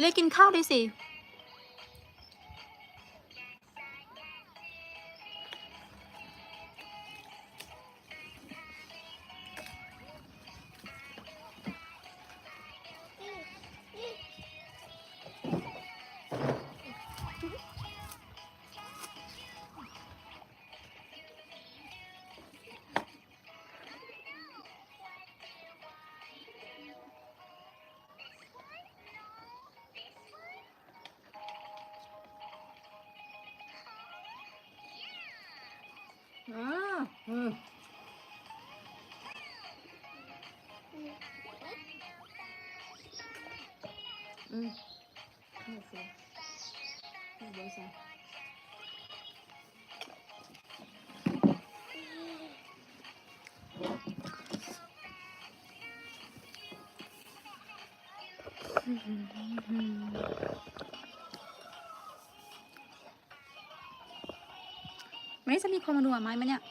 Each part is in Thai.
เรียกกินข้าวด้วยสิ อืมอืมนี่สินี่เดี๋ยวสิวันนี้จะมีคนมาดูหมาไม้ไหมเนี่ย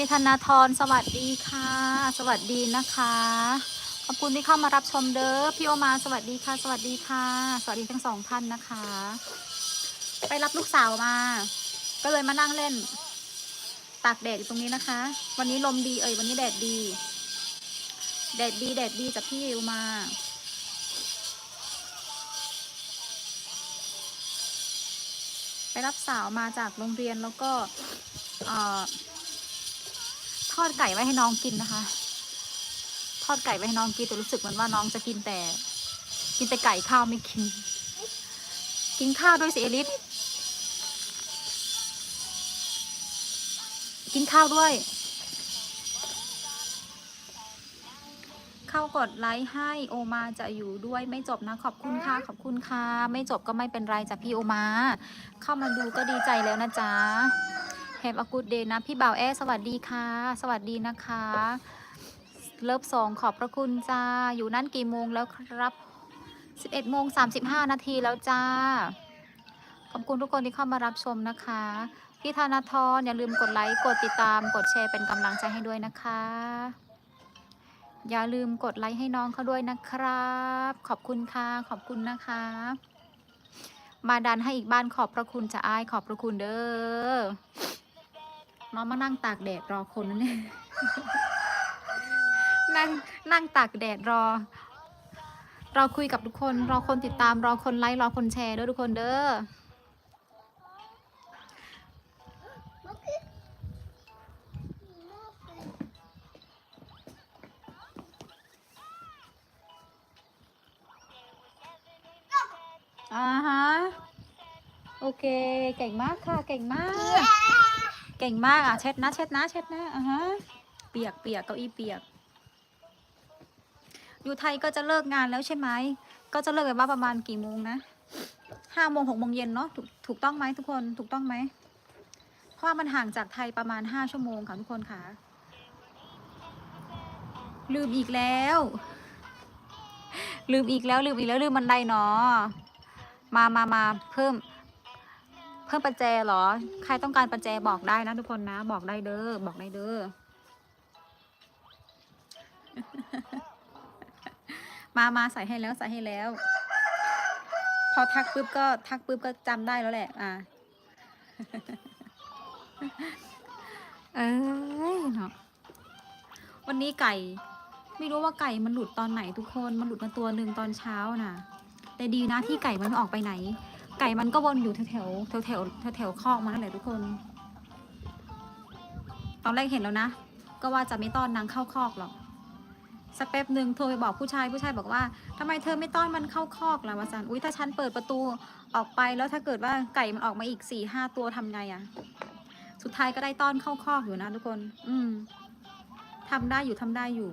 พี่ธนาธรสวัสดีค่ะ สวัสดีนะคะ ขอบคุณที่เข้ามารับชมเด้อพี่โอมาสวัสดีค่ะ สวัสดีค่ะ สวัสดีทั้งสองท่านนะคะ ไปรับลูกสาวมา ก็เลยมานั่งเล่น ตากแดดอยู่ตรงนี้นะคะ วันนี้ลมดีเอ่ยวันนี้แดดดี แดดดีแดดดีจากพี่โอมาไปรับสาวมาจากโรงเรียนแล้วก็เอ่อทอดไก่ไว้ให้น้องกินนะคะ ทอดไก่ไว้ให้น้องกินแต่รู้สึกเหมือนว่าน้องจะกินแต่ กินแต่ไก่ข้าวไม่กิน กินข้าวด้วยสิเอลิสกินข้าวด้วย เข้ากดไลค์ให้โอมาจะอยู่ด้วยไม่จบนะขอบคุณค่ะขอบคุณค่ะไม่จบก็ไม่เป็นไรจ้ะพี่โอมา เข้ามาดูก็ดีใจแล้วนะจ๊ะ แฮป a กูดเดย์นะ พี่บ่าวแอสวัสดีค่ะ สวัสดีนะคะ เลิฟสองขอบพระคุณจ้า อยู่นั่นกี่โมงแล้วครับ 11โมง35 นาทีแล้วจ้า ขอบคุณทุกคนที่เข้ามารับชมนะคะ พี่ธนาธรอย่าลืมกดไลค์กดติดตาม กดแชร์เป็นกำลังใจให้ด้วยนะคะ อย่าลืมกดไลค์ให้น้องเขาด้วยนะครับ ขอบคุณค่ะ ขอบคุณนะคะมาดันให้อีกบ้านขอบพระคุณจะอายขอบพระคุณเด้อ น้องมานั่งตากแดดรอคนนั่นเองนั่งนั่งตากแดดรอ เราคุยกับทุกคน รอคนติดตาม รอคนไลค์ รอคนแชร์ด้วยทุกคนเด้อ อ่าฮะ โอเค เก่งมากค่ะ เก่งมาก เก่งมากอะเช็ดนะเช็ดนะเช็ดนะอ่าฮะเปียกเปียกเก้าอี้เปียก อยู่ไทยก็จะเลิกงานแล้วใช่ไหมก็จะเลิกกันว่าประมาณกี่โมงนะห้าโมงหกโมงเย็นเนาะถูกถูกต้องไหมทุกคนถูกต้องไหมเพราะว่ามันห่างจากไทยประมาณห้าชั่วโมงค่ะทุกคนค่ะ ลืมอีกแล้ว ลืมอีกแล้วลืมอีกแล้วลืมบันไดเนาะมามามาเพิ่ม เพิ่มประแจเหรอ ใครต้องการประแจบอกได้นะทุกคนนะ บอกได้เด้อ บอกได้เด้อ มามาใส่ให้แล้วใส่ให้แล้ว พอทักปุ๊บก็ทักปุ๊บก็จำได้แล้วแหละ อะเอ้ยเนาะวันนี้ไก่ ไม่รู้ว่าไก่มันหลุดตอนไหนทุกคน มันหลุดมาตัวหนึ่งตอนเช้าน่ะ แต่ดีนะที่ไก่มันไม่ออกไปไหน ไก่มันก็วนอยู่แถวแถวแถวแถวแถวคอกมันนั่นแหละทุกคน ตอนแรกเห็นแล้วนะ ก็ว่าจะไม่ต้อนนางเข้าคอกหรอกสักแป๊บหนึ่งโทรไปบอกผู้ชายผู้ชายบอกว่าทำไมเธอไม่ต้อนมันเข้าคอกล่ะวะสันอุ้ยถ้าฉันเปิดประตูออกไปแล้วถ้าเกิดว่าไก่มันออกมาอีกสี่ห้าตัวทำไงอะสุดท้ายก็ได้ต้อนเข้าคอกอยู่นะทุกคน อืมทำได้อยู่ทำได้อยู่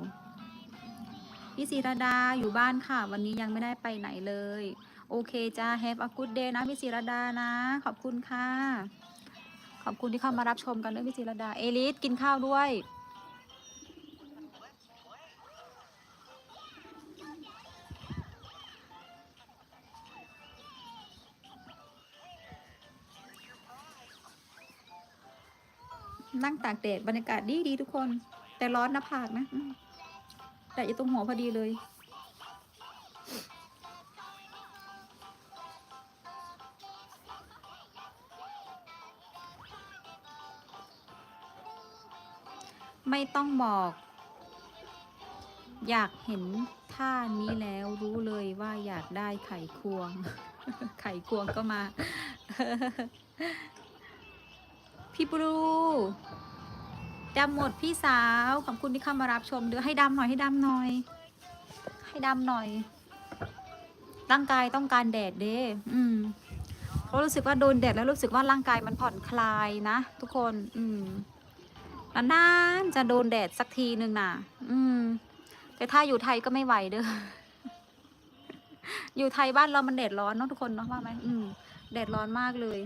พี่ศิรดาอยู่บ้านค่ะ วันนี้ยังไม่ได้ไปไหนเลย โอเคจ้า have a good day นะพี่ศิรดานะ ขอบคุณค่ะ ขอบคุณที่เข้ามารับชมกันเลยพี่ศิรดา เอลิสกินข้าวด้วย นั่งตากแดดบรรยากาศดีดีทุกคน แต่ร้อนหน้าผากนะ แต่อยู่ตรงหัวพอดีเลย ไม่ต้องบอก อยากเห็นท่านี้แล้วรู้เลยว่าอยากได้ไข่ควง ไข่ควงก็มา พี่บลูดำหมดพี่สาว ขอบคุณที่เข้ามารับชมดี๋ยให้ดำหน่อยให้ดำหน่อย ให้ดำหน่อยร่างกายต้องการแดดเด้อืมเพราะรู้สึกว่าโดนแดดแล้วรู้สึกว่าร่างกายมันผ่อนคลายนะ ทุกคน อืม นานๆจะโดนแดดสักทีหนึ่งน่ะอืม แต่ถ้าอยู่ไทยก็ไม่ไหวเด้อ อยู่ไทยบ้านเรามันแดดร้อนเนาะทุกคนเนาะว่าไหมอืม แดดร้อนมากเลย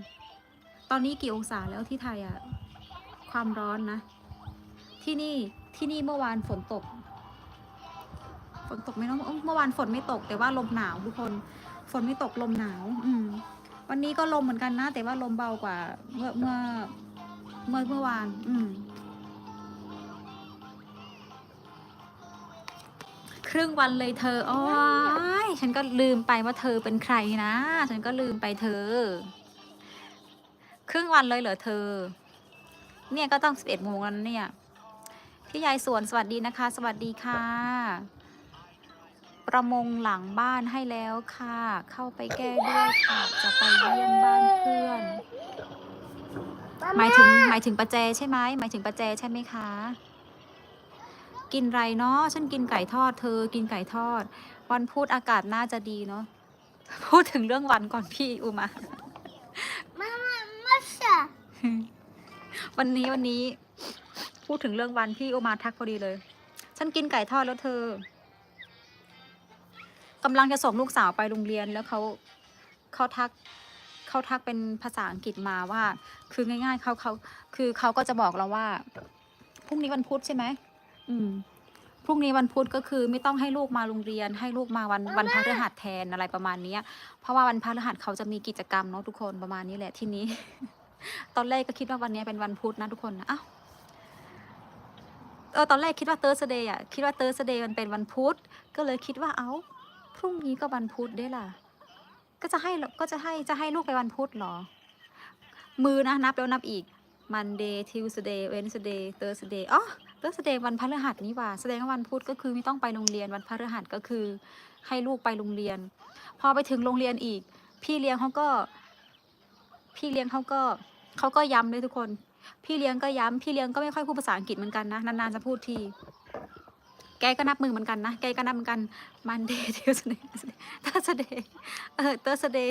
ตอนนี้กี่องศาแล้วที่ไทยอะความร้อนนะ ที่นี่ที่นี่เมื่อวานฝนตก ฝนตกไหมเนาะเอ้าเมื่อวานฝนไม่ตก แต่ว่าลมหนาวทุกคน ฝนไม่ตกลมหนาว อืม วันนี้ก็ลมเหมือนกันนะ แต่ว่าลมเบากว่า เมื่อเมื่อเมื่อเมื่อวาน อืม ครึ่งวันเลยเธอ โอ้ยฉันก็ลืมไปว่าเธอเป็นใครนะ ฉันก็ลืมไปเธอ ครึ่งวันเลยเหรอเธอ เนี่ยก็ต้องสิบเอ็ดโมงแล้วนะเนี่ย พี่ยายสวนสวัสดีนะคะ สวัสดีค่ะ ประมงหลังบ้านให้แล้วค่ะ เข้าไปแก้ด้วยค่ะ จะไปเยี่ยมบ้านเพื่อน หมายถึงหมายถึงประแจใช่ไหมหมายถึงประแจใช่ไหมคะ กินไรเนาะฉันกินไก่ทอด เธอกินไก่ทอด วันพุธอากาศน่าจะดีเนาะพูดถึงเรื่องวันก่อนพี่อุมา Masha. วันนี้วันนี้ พูดถึงเรื่องวันพี่โอมาทักพอดีเลย ฉันกินไก่ทอดแล้วเธอกำลังจะส่งลูกสาวไปโรงเรียนแล้วเขาเขาทักเขาทักเป็นภาษาอังกฤษมาว่า คือง่าย ๆเขาเขาคือเขาก็จะบอกเราว่าพรุ่งนี้วันพุธใช่ไหม อืมพรุ่งนี้วันพุธก็คือไม่ต้องให้ลูกมาโรงเรียน ให้ลูกมาวันวันพฤหัสแทนอะไรประมาณเนี้ย เพราะว่าวันพฤหัสเขาจะมีกิจกรรมเนาะทุกคนประมาณนี้แหละทีนี้ ตอนแรกก็คิดว่าวันนี้เป็นวันพุธนะทุกคนนะอ้าวเออตอนแรกคิดว่าเตอร์สเดย์อะคิดว่าเตอร์สเดย์มันเป็นวันพุธก็เลยคิดว่าเอ้า พรุ่งนี้ก็วันพุธได้ล่ะ ก็จะให้ก็จะให้จะให้ลูกไปวันพุธเหรอ มือนะนับแล้วนับอีก Monday Tuesday Wednesday Thursday อ๋อ Thursday วันพฤหัสนี่ว่าแสดงว่าวันพุธก็คือไม่ต้องไปโรงเรียนวันพฤหัสก็คือ ให้ลูกไปโรงเรียน พอไปถึงโรงเรียนอีก พี่เลี้ยงเขาก็ พี่เลี้ยงเขาก็เขาก็ย้ำเลยทุกคน พี่เลี้ยงก็ย้ำพี่เลี้ยงก็ไม่ค่อยพูดภาษาอังกฤษเหมือนกันนะนานๆจะพูดทีแกก็นับมือเหมือนกันนะ แกก็นับเหมือนกัน Monday Tuesday Thursday เออ Thursday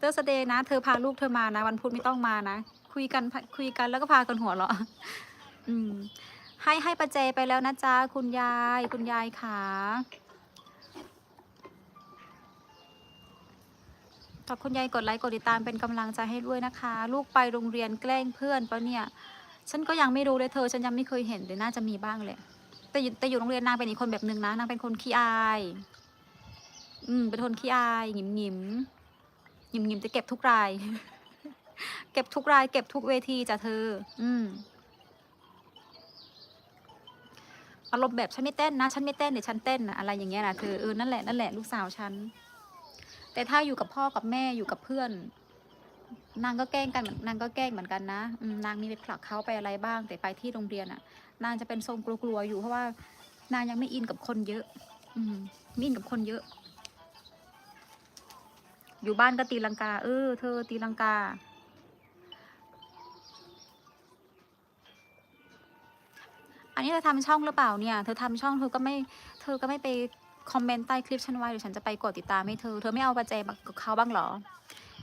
Thursday นะ เธอพาลูกเธอมานะ วันพุธไม่ต้องมานะ คุยกันคุยกันแล้วก็พากันหัวเราะ อืม ให้ให้ประเจไปแล้วนะจ๊ะคุณยายคุณยายขาขอบคุณยายกดไลค์กดติดตามเป็นกำลังใจให้ด้วยนะคะ ลูกไปโรงเรียนแกล้งเพื่อนปะเนี่ย ฉันก็ยังไม่รู้เลยเธอ ฉันยังไม่เคยเห็นเลยน่าจะมีบ้างแหละแต่แต่อยู่โรงเรียนนางเป็นอีกคนแบบหนึ่งนะนางเป็นคนขี้อาย อืมเป็นคนขี้อายหงิมหงิมหงิมหงิมจะเก็บทุกราย เก็บทุกราย เก็บทุกเวทีจ้ะเธอ อืม อารมณ์แบบฉันไม่เต้นนะ ฉันไม่เต้นเดี๋ยวฉันเต้นนะอะไรอย่างเงี้ยนะเธอเออนั่นแหละนั่นแหละลูกสาวฉันแต่ถ้าอยู่กับพ่อกับแม่อยู่กับเพื่อน นางก็แกล้งกันเหมือนนางก็แกล้งเหมือนกันนะนางมีไปผลักเขาไปอะไรบ้าง แต่ไปที่โรงเรียนอะ นางจะเป็นทรงกลัวๆอยู่เพราะว่านางยังไม่อินกับคนเยอะ อืมไม่อินกับคนเยอะ อยู่บ้านก็ตีลังกา เออ เธอตีลังกา อันนี้เธอทำช่องหรือเปล่าเนี่ย เธอทำช่องเธอก็ไม่ เธอก็ไม่ไปคอมเมนต์ใต้คลิปฉันไว้เดี๋ยวฉันจะไปกดติดตามให้เธอ เธอไม่เอาประแจมากับเขาบ้างเหรอ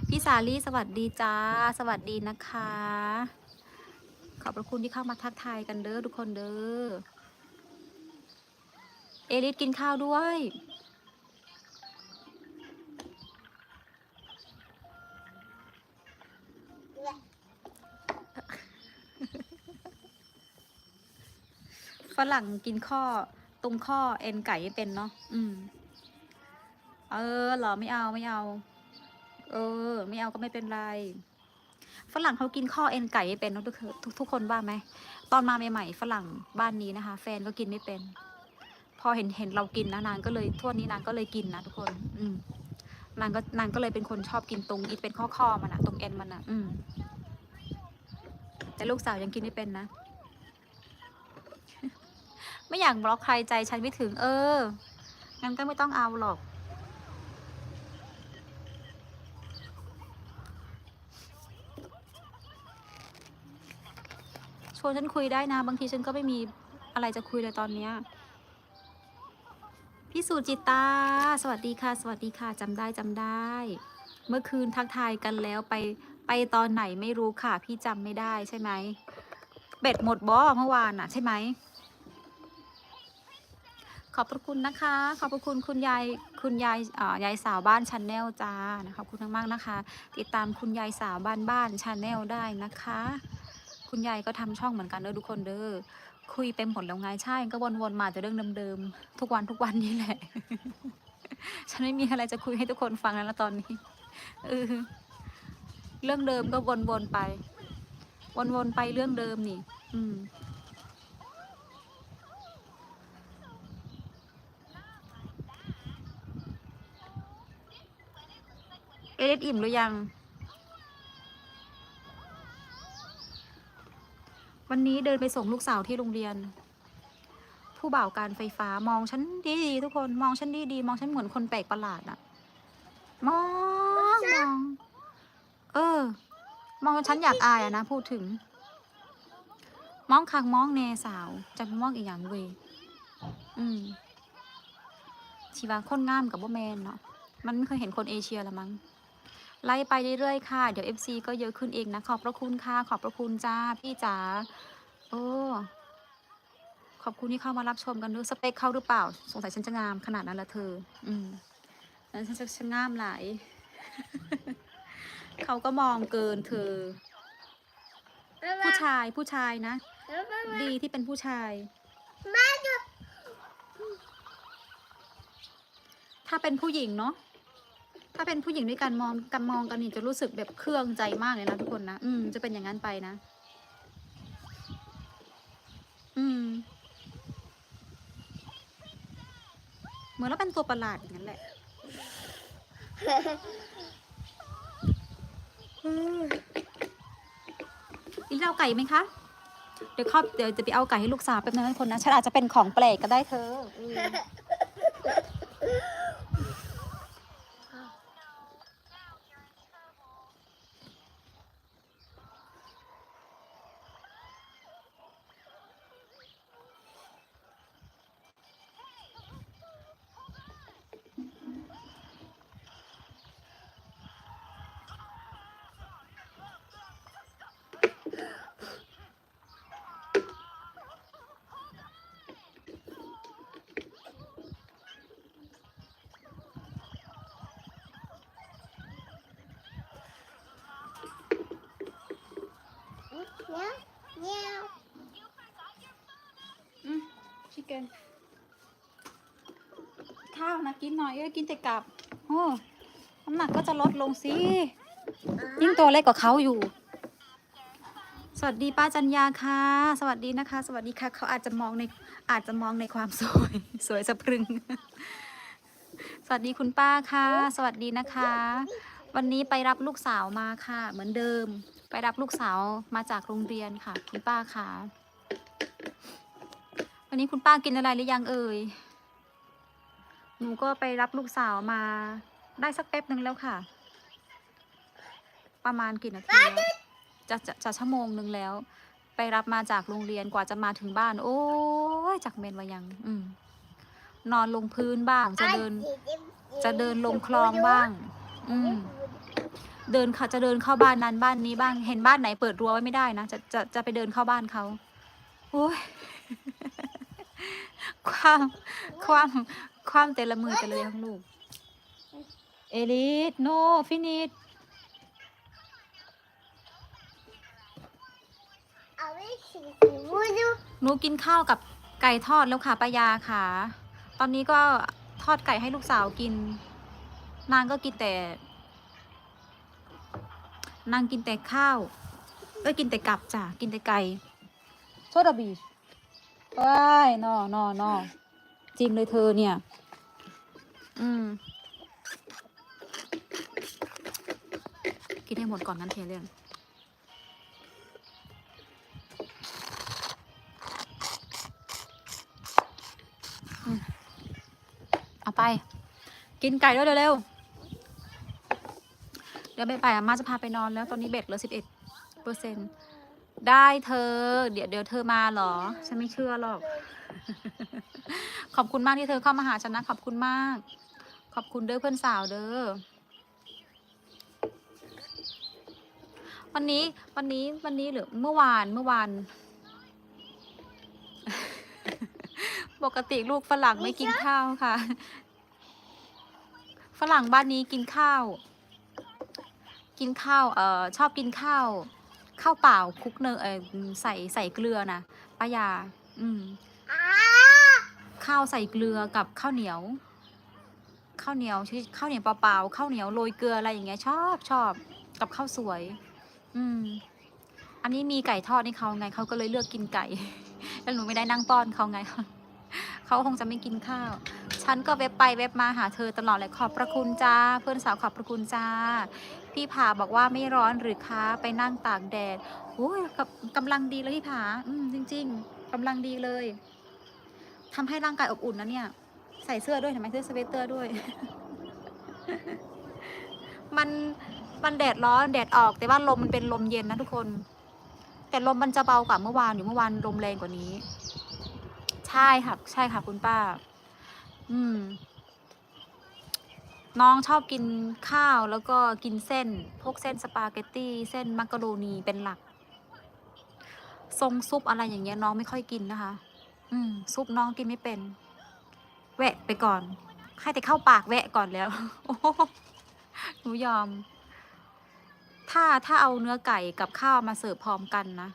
พี่สาลี่สวัสดีจ้า สวัสดีนะคะ ขอบพระคุณที่เข้ามาทักทายกันเด้อทุกคนเด้อ เอลิสกินข้าวด้วย ฝรั่งกินข้อตรงข้อเอ็นไก่ไม่เป็นเนาะอืม เออเหรอไม่เอาไม่เอา เออ ไม่เอาก็ไม่เป็นไรฝรั่งเขากินข้อเอ็นไก่ไม่เป็นเนอะทุกทุกทุกคนว่าไหมตอนมาใหม่ๆฝรั่งบ้านนี้นะคะ แฟนก็กินไม่เป็น พอเห็นเห็นเรากินนะนางก็เลยทั่วนี้นางก็เลยกินนะทุกคน อืมนางก็นางก็เลยเป็นคนชอบกินตรงอีเป็นข้อข้อมันอะตรงเอ็นมันอะอืมแต่ลูกสาวยังกินไม่เป็นนะ ไม่อยากบล็อกใครใจฉันไม่ถึง เออ งั้นก็ไม่ต้องเอาหรอก ชวนฉันคุยได้นะ บางทีฉันก็ไม่มีอะไรจะคุยเลยตอนเนี้ยพี่สุจิตา สวัสดีค่ะ สวัสดีค่ะจำได้จำได้ เมื่อคืนทักทายกันแล้วไปไปตอนไหนไม่รู้ค่ะ พี่จำไม่ได้ใช่ไหม เบ็ดหมดบอเมื่อวานน่ะใช่ไหม ขอบพระคุณนะคะ ขอบพระคุณคุณยายคุณยายยายสาวบ้านชันแนลจ้านะขอบคุณมากๆนะคะ ติดตามคุณยายสาวบ้านบ้านชันแนลได้นะคะ คุณยายก็ทำช่องเหมือนกันเด้อทุกคนเด้อคุยไปหมดแล้วไงใช่ก็วนๆมาแต่เรื่องเดิมๆทุกวันทุกวันนี่แหละ ฉันไม่มีอะไรจะคุยให้ทุกคนฟังแล้วนะตอนนี้เออเรื่องเดิมก็วนๆไป วนๆไปเรื่องเดิมนี่ อืม เอเดดอิ่มหรือยัง วันนี้เดินไปส่งลูกสาวที่โรงเรียน ผู้บ่าวการไฟฟ้ามองฉันดีๆทุกคนมองฉันดีๆมองฉันเหมือนคนแปลกประหลาดอะมองมอง เออ มองฉันอยากอายอะนะพูดถึง มองคักมองแน่สาวจะมองอีกอย่างเวยอืมชีวาคนงามกับว่าแมนเนาะมันไม่เคยเห็นคนเอเชียละมั้ง ไล่ไปเรื่อยๆค่ะ เดี๋ยว FC ก็เยอะขึ้นเองนะ ขอบพระคุณค่ะ ขอบพระคุณจ้า พี่จ๋า โอ้ ขอบคุณที่เข้ามารับชมกันด้วยสเปคเข้าหรือเปล่า สงสัยฉันจะงามขนาดนั้นละเธอ อืมนั้นฉันจะฉันงามหลาย เขาก็มองเกินเธอ ผู้ชาย ผู้ชายนะ ดีที่เป็นผู้ชาย ถ้าเป็นผู้หญิงเนาะ ถ้าเป็นผู้หญิงด้วยกันมองกันมองกันนี่จะรู้สึกแบบเครื่องใจมากเลยนะทุกคนนะ อืม จะเป็นอย่างนั้นไปนะ อืม เหมือนเราเป็นตัวประหลาดอย่างนั้นแหละอี๊เอาไก่ไหมคะ เดี๋ยวครอบเดี๋ยวจะไปเอาไก่ให้ลูกสาวแป๊บนึงนะทุกคนนะ ฉันอาจจะเป็นของแปลกก็ได้เธอ ก้นข้าวนะกินหน่อยเอ้ยกินแต่กลับโอ้น้ำหนักก็จะลดลงสิยิ่งตัวเล็กกว่าเขาอยู่ สวัสดีป้าจันยาค่ะ สวัสดีนะคะ สวัสดีค่ะ เขาอาจจะมองในอาจจะมองในความสวย สวยสะพรึง สวัสดีคุณป้าค่ะ สวัสดีนะคะ วันนี้ไปรับลูกสาวมาค่ะ เหมือนเดิม ไปรับลูกสาวมาจากโรงเรียนค่ะ คุณป้าค่ะ วันนี้คุณป้ากินอะไรหรือยังเอ่ย หนูก็ไปรับลูกสาวมาได้สักแป๊บหนึ่งแล้วค่ะ ประมาณกี่นาทีแล้วจะจะจะชั่วโมงหนึ่งแล้ว ไปรับมาจากโรงเรียนกว่าจะมาถึงบ้าน โอ้ยจากเมนวายัง อืมนอนลงพื้นบ้าง จะเดิน จะเดินลงคลองบ้าง อืมเดินเขาจะเดินเข้าบ้านนั้นบ้านนี้บ้าง เห็นบ้านไหนเปิดรั้วไว้ไม่ได้นะ จะจะจะไปเดินเข้าบ้านเขาโอ้ย ความความความแต่ละมือแต่ละอย่างลูก เอลิสโนฟินิชเอาไว้สีสีมูดูหนูกินข้าวกับไก่ทอดแล้วค่ะป้ายาค่ะ ตอนนี้ก็ทอดไก่ให้ลูกสาวกิน นางก็กินแต่ นางกินแต่ข้าว เอ้ยกินแต่กับจ้ะ กินแต่ไก่โซดาบีช ว้ายนอนอนอจริงเลยเธอเนี่ย อืม กินให้หมดก่อนนั้นเทเรื่องเอาไป กินไก่ด้วยเร็วๆเดี๋ยวไปไปอาม่าจะพาไปนอนแล้ว ตอนนี้เบ็ดเหลือสิบเอ็ดเปอร์เซ็น ได้เธอ เดี๋ยวเดี๋ยวเธอมาเหรอ ฉันไม่เชื่อหรอก ขอบคุณมากที่เธอเข้ามาหาฉันนะ ขอบคุณมาก ขอบคุณเด้อเพื่อนสาวเด้อวันนี้วันนี้วันนี้หรือเมื่อวานเมื่อวาน ปกติลูกฝรั่งไม่กินข้าวค่ะ ฝรั่งบ้านนี้กินข้าว กินข้าวเอ่อชอบกินข้าว ข้าวเปล่าคลุกเนยเอใส่ใส่เกลือนะป้ายา อืมข้าวใส่เกลือกับข้าวเหนียว ข้าวเหนียวที่ข้าวเหนียวเปล่าๆข้าวเหนียวโรยเกลืออะไรอย่างเงี้ย ชอบชอบกับข้าวสวย อืม อันนี้มีไก่ทอดนี่เขาไงเขาก็เลยเลือกกินไก่แล้วหนูไม่ได้นั่งป้อนเขาไงเขาคงจะไม่กินข้าว ฉันก็เว็บไปเว็บมาหาเธอตลอดเลยขอบพระคุณจ้า เพื่อนสาวขอบพระคุณจ้า พี่ผาบอกว่าไม่ร้อนหรือคะไปนั่งตากแดดโอ้ยกำกำลังดีเลยพี่ผาอืมจริง ๆกำลังดีเลยทำให้ร่างกายอบอุ่นนะเนี่ย ใส่เสื้อด้วยเห็นไหมเสื้อสเวตเตอร์ด้วย มันมันแดดร้อนแดดออก แต่ว่าลมมันเป็นลมเย็นนะทุกคน แต่ลมมันจะเบากว่าเมื่อวานอยู่เมื่อวานลมแรงกว่านี้ ใช่ค่ะ ใช่ค่ะคุณป้า อืม น้องชอบกินข้าวแล้วก็กินเส้น พวกเส้นสปาเกตตี้เส้นมักกะโรนีเป็นหลัก ทรงซุปอะไรอย่างเงี้ยน้องไม่ค่อยกินนะคะ อืม ซุปน้องกินไม่เป็น แวะไปก่อนให้แต่เข้าปากแวะก่อนแล้วหหนูยอม ถ้าถ้าเอาเนื้อไก่กับข้าวมาเสิร์ฟพร้อมกันนะ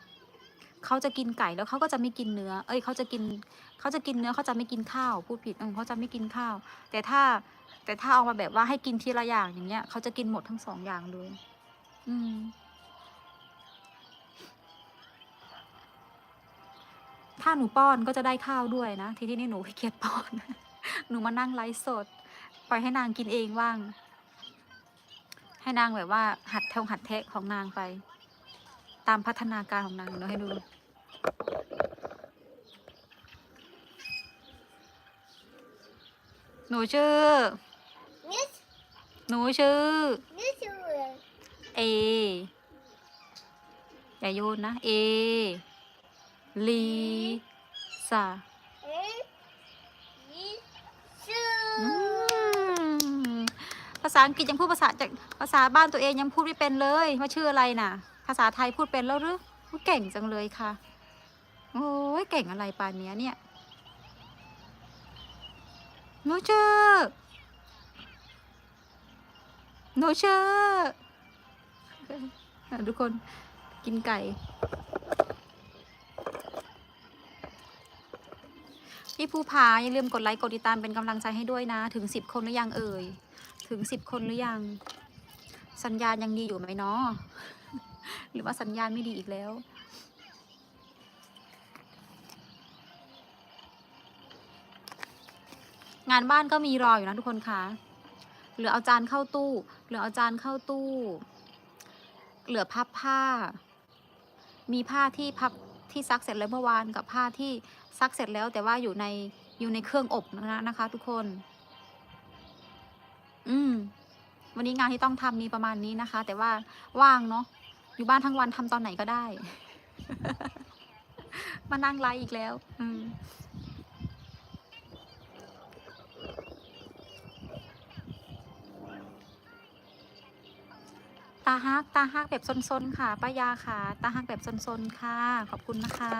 เขาจะกินไก่แล้วเขาก็จะไม่กินเนื้อ เอ้ยเขาจะกินเขาจะกินเนื้อเขาจะไม่กินข้าว พูดผิดเออเขาจะไม่กินข้าว แต่ถ้า แต่ถ้าเอามาแบบว่าให้กินทีละอย่างอย่างเงี้ยเขาจะกินหมดทั้งสองอย่างเลย อืม ถ้าหนูป้อนก็จะได้ข้าวด้วยนะ ทีที่นี่หนูขี้เกียจป้อน หนูมานั่งไลฟ์สดปล่อยให้นางกินเองบ้าง ให้นางแบบว่า หัดเทงหัดเทะของนางไป ตามพัฒนาการของนางเนาะให้ดูหนูชื่อ หนูชื่อ นี่ชื่ออะไรเออย่าโยนนะ เอ ลีซาเอ๊ะนี่ชื่ออืมภาษาอังกฤษยังพูดภาษาจากภาษาบ้านตัวเองยังพูดไม่เป็นเลยว่าชื่ออะไรน่ะ ภาษาไทยพูดเป็นแล้วหรืออุ๊ยเก่งจังเลยค่ะ โอ้ยเก่งอะไรปานเนี้ยเนี่ยหนูชื่อ หนูชื่ออะทุกคนกินไก่ พี่ภูผาอย่าลืมกดไลค์ กดติดตามเป็นกำลังใจให้ด้วยนะ ถึงสิบคนหรือยังเอ่ย ถึงสิบคนหรือยัง สัญญาณยังดีอยู่ไหมเนาะหรือว่าสัญญาณไม่ดีอีกแล้วงานบ้านก็มีรออยู่นะทุกคนคะหลือเอาจานเข้าตู้ เหลือเอาจานเข้าตู้ เหลือพับผ้า มีผ้าที่พับที่ซักเสร็จแล้วเมื่อวานกับผ้าที่ซักเสร็จแล้ว แต่ว่าอยู่ในอยู่ในเครื่องอบนะนะคะ ทุกคน อืม วันนี้งานที่ต้องทำมีประมาณนี้นะคะ แต่ว่าว่างเนาะอยู่บ้านทั้งวันทำตอนไหนก็ได้ มานั่งไลฟ์อีกแล้ว อืม ตาฮักตาฮักแบบซนๆค่ะป้ายาค่ะ ตาฮักแบบซนๆค่ะ ขอบคุณนะคะ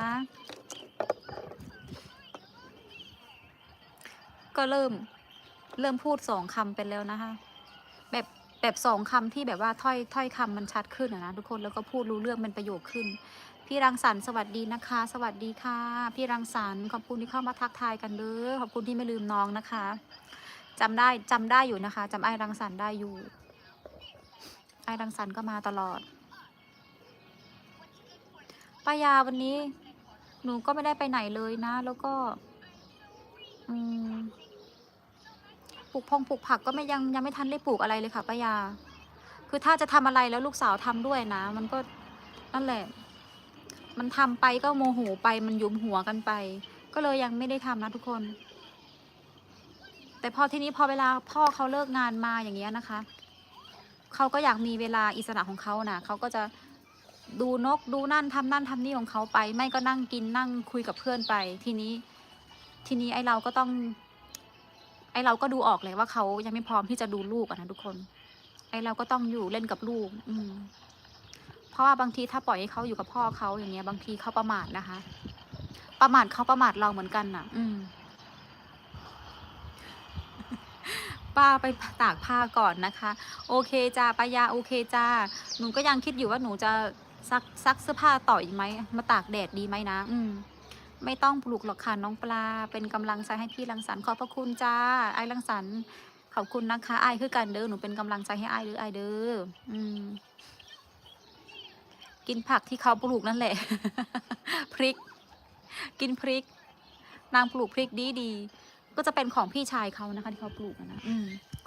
ก็เริ่มเริ่มพูดสองคำเป็นแล้วนะคะ แบบแบบสองคำที่แบบว่าถ้อยถ้อยคำมันชัดขึ้นนะทุกคนแล้วก็พูดรู้เรื่องเป็นประโยคขึ้น พี่รังสรรค์สวัสดีนะคะ สวัสดีค่ะ พี่รังสรรค์ขอบคุณที่เข้ามาทักทายกันเด้อขอบคุณที่ไม่ลืมน้องนะคะจำได้จำได้อยู่นะคะจำไอ้รังสรรค์ได้อยู่ ไอ้รังสรรค์ก็มาตลอดป้ายาวันนี้ หนูก็ไม่ได้ไปไหนเลยนะ แล้วก็ปลูกพงปลูกผักก็ไม่ยังยังไม่ทันได้ปลูกอะไรเลยค่ะป้ายา คือถ้าจะทำอะไรแล้วลูกสาวทำด้วยนะ มันก็นั่นแหละ มันทำไปก็โมโหไปมันยุมหัวกันไป ก็เลยยังไม่ได้ทำนะทุกคน แต่พอทีนี้พอเวลาพ่อเขาเลิกงานมาอย่างเงี้ยนะคะ เขาก็อยากมีเวลาอิสระของเขานะเขาก็จะดูนกดูนั่นทำนั่นทำนี่ของเขาไป ไม่ก็นั่งกินนั่งคุยกับเพื่อนไป ทีนี้ ทีนี้ไอเราก็ต้อง ไอเราก็ดูออกเลยว่าเขายังไม่พร้อมที่จะดูลูกอะนะทุกคน ไอเราก็ต้องอยู่เล่นกับลูก อืม เพราะว่าบางทีถ้าปล่อยให้เขาอยู่กับพ่อเขาอย่างเงี้ย บางทีเขาประมาทนะคะ ประมาทเขาประมาทเราเหมือนกันน่ะ อืม ป้าไปตากผ้าก่อนนะคะ โอเคจ้าปายาโอเคจ้าหนูก็ยังคิดอยู่ว่าหนูจะซักซักเสื้อผ้าต่ออีกไหมมาตากแดดดีไหมนะ อืมไม่ต้องปลูกหรอกค่ะน้องปลา เป็นกำลังใจให้พี่รังสรรค์ขอบพระคุณจ้าไอ้รังสรรค์ขอบคุณนะคะไอ้คือกันเด้อหนูเป็นกำลังใจให้ไอ้เด้อไอ้เด้ออืมกินผักที่เขาปลูกนั่นแหละ พริก กินพริก นางปลูกพริกดีดี ก็จะเป็นของพี่ชายเขานะคะที่เขาปลูกนะอ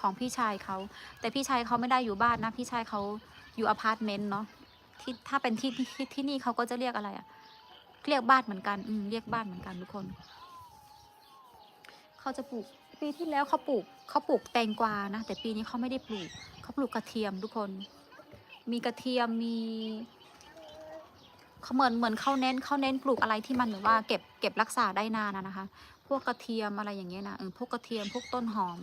ของพี่ชายเขาแต่พี่ชายเขาไม่ได้อยู่บ้านนะ พี่ชายเขาอยู่อพาร์ตเมนต์เนาะที่ถ้าเป็นที่ที่ที่นี่เขาก็จะเรียกอะไรอะเรียกบ้านเหมือนกันอืมเรียกบ้านเหมือนกันทุกคนเขาจะปลูกปีที่แล้วเขาปลูกเขาปลูกแตงกวานะแต่ปีนี้เขาไม่ได้ปลูกเขาปลูกกระเทียมทุกคน มีกระเทียมมีเขาเหมือนเหมือนเขาเน้นเขาเน้นปลูกอะไรที่มันแบบว่าเก็บเก็บรักษาได้นานอะนะคะ พวกกระเทียมอะไรอย่างเงี้ยนะเออพวกกระเทียมพวกต้นหอม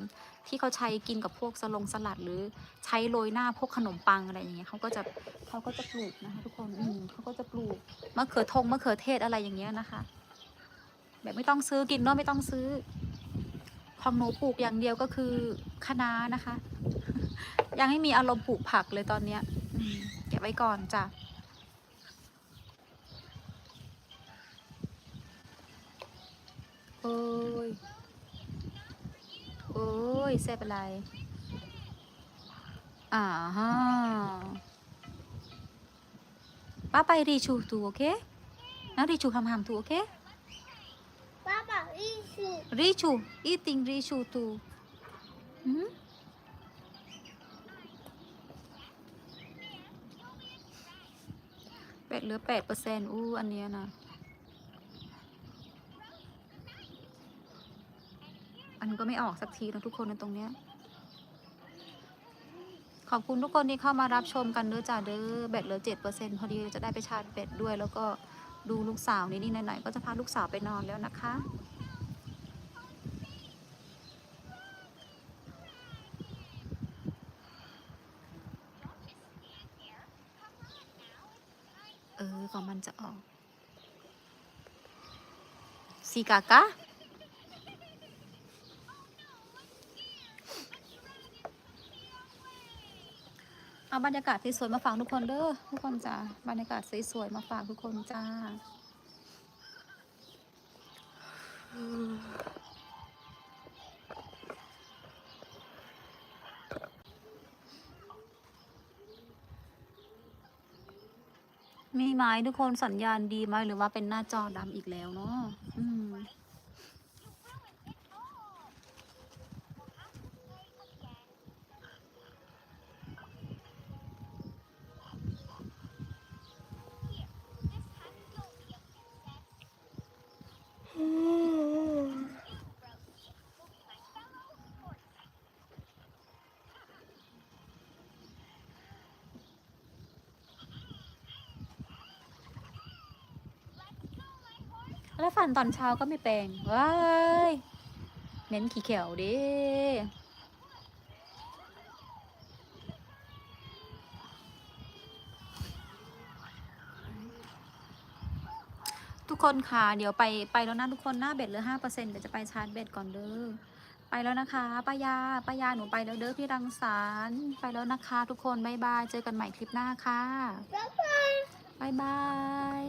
ที่เขาใช้กินกับพวกสลงสลัดหรือใช้โรยหน้าพวกขนมปังอะไรอย่างเงี้ยเขาก็จะเขาก็จะปลูกนะคะทุกคนอืมเขาก็จะปลูกมะเขือทงมะเขือเทศอะไรอย่างเงี้ยนะคะ แบบไม่ต้องซื้อกินเนาะไม่ต้องซื้อ ของหนูปลูกอย่างเดียวก็คือคะน้านะคะ ยังไม่มีอารมณ์ปลูกผักเลยตอนเนี้ย อืมเก็บไว้ก่อนจ้ะ โอ้ย โอ้ยเซฟอะไร อ่าฮะป้าไปรีชูตูโอเคนะรีชูคำหามตูโอเค Papa, isso. รีชูอีติงรีชูตูอืมแปด อันก็ไม่ออกสักทีนะทุกคนในตรงเนี้ย ขอบคุณทุกคนที่เข้ามารับชมกันเด้อจ้าเด้อแบตเหลือเจ็ดเปอร์เซ็นพอดีจะได้ไปชาร์จแบตด้วย แล้วก็ดูลูกสาวนิดๆหน่อยๆก็จะพาลูกสาวไปนอนแล้วนะคะเออก่อนมันจะออกซีกากะ เอาบรรยากาศสวยๆมาฝากทุกคนเด้อทุกคนจ้าบรรยากาศสวยๆมาฝากทุกคนจ้ามีไหมทุกคนสัญญาณดีไหมหรือว่าเป็นหน้าจอดำอีกแล้วเนาะ แล้วฟันตอนเช้าก็ไม่แปรงว้ายเน้นขี้เขียวดิทุกคนค่ะ เดี๋ยวไปไปแล้วนะทุกคนหน้าเบ็ดเหลือห้าเปอร์เซ็นต์เดี๋ยวจะไปชาร์จเบ็ดก่อนเด้อไปแล้วนะคะป้ายาป้ายาหนูไปแล้วเด้อพี่รังสรรค์ไปแล้วนะคะ ทุกคนบ๊ายบายเจอกันใหม่คลิปหน้าค่ะบ๊ายบาย